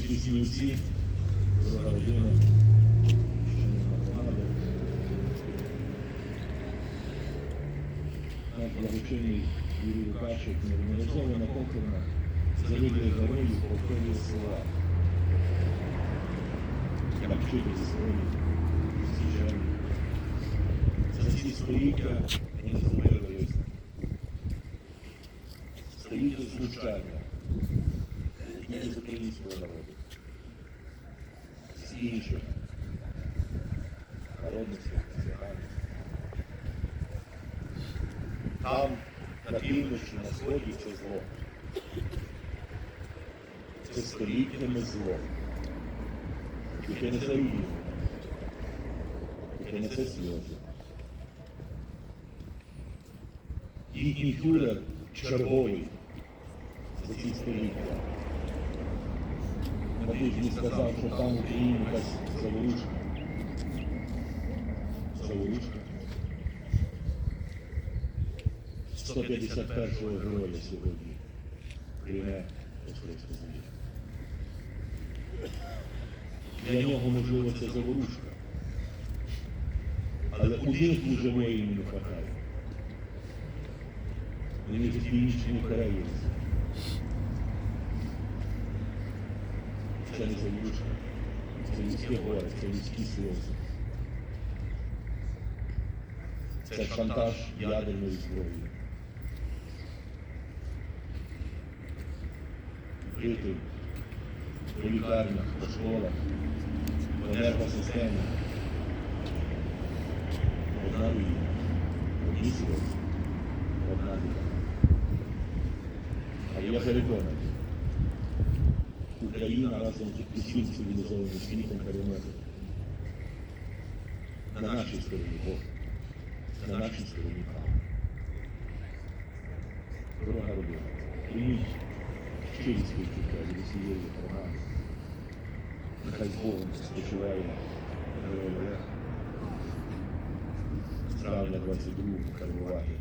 Всесвітні усі, дорога родина, шановна громада, наш благочинний Юрій Лукашик неодноразово на похоронах загиблих героїв повторює слова. Як вчити зі своїх зустрічань. За ці століття ми не зробили століття знущання не з українського народу, з інших народностей, національностей. Там, на півночі, на сході це зло. Це століттями зло. Яке несе руїну, яке несе сльози. Їхній фюрер черговий за ці століття. Мабуть, він сказав, що там в Україні якась заворушка. Заворушка. 151-го героя сьогодні прийме Господь землі. Для нього, можливо, це заворушка. Але у них уже воїнів не хватає. Вони ж північні Кореї. Це не заворушка. Це людське горе, це людські сльози. Це шантаж ядерною зброєю. Жити по лікарнях, по школах, в енергосистемі. Одна руїна, одні сльози, одна біда. А я переконаний, Україна разом з усім цивілізованим світом переможе. На нашій стороні Бог, на нашій стороні правда. Дорога родина, прийміть щирі співчуття від усієї громади. Нехай з Богом спочиває герой Олег. З травня 22 перебувати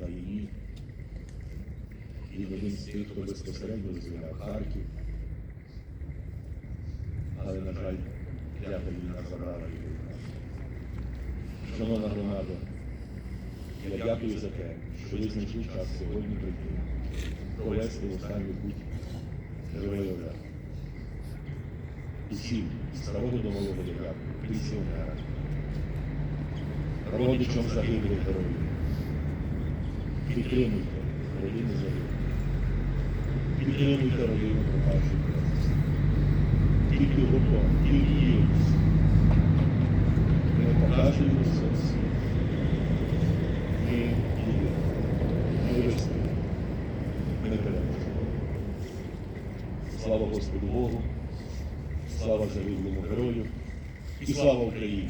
на її. Один з тих, хто безпосередньо розвивав Харків. Але, на жаль, клята війна забрала нас. Шановна громада, я дякую за те, що ви знайшли час сьогодні прийти, провести в останню путь героя. Усім, з старого до малого дякую, пенсіонерам, родичам загиблих героїв. Підтримуйте родини загиблих. Тільки гуртом, тільки. Ми покажемо все. Ми. Ми вистоїмо. Ми не переможемо. Слава Господу Богу, слава загиблому герою і слава Україні!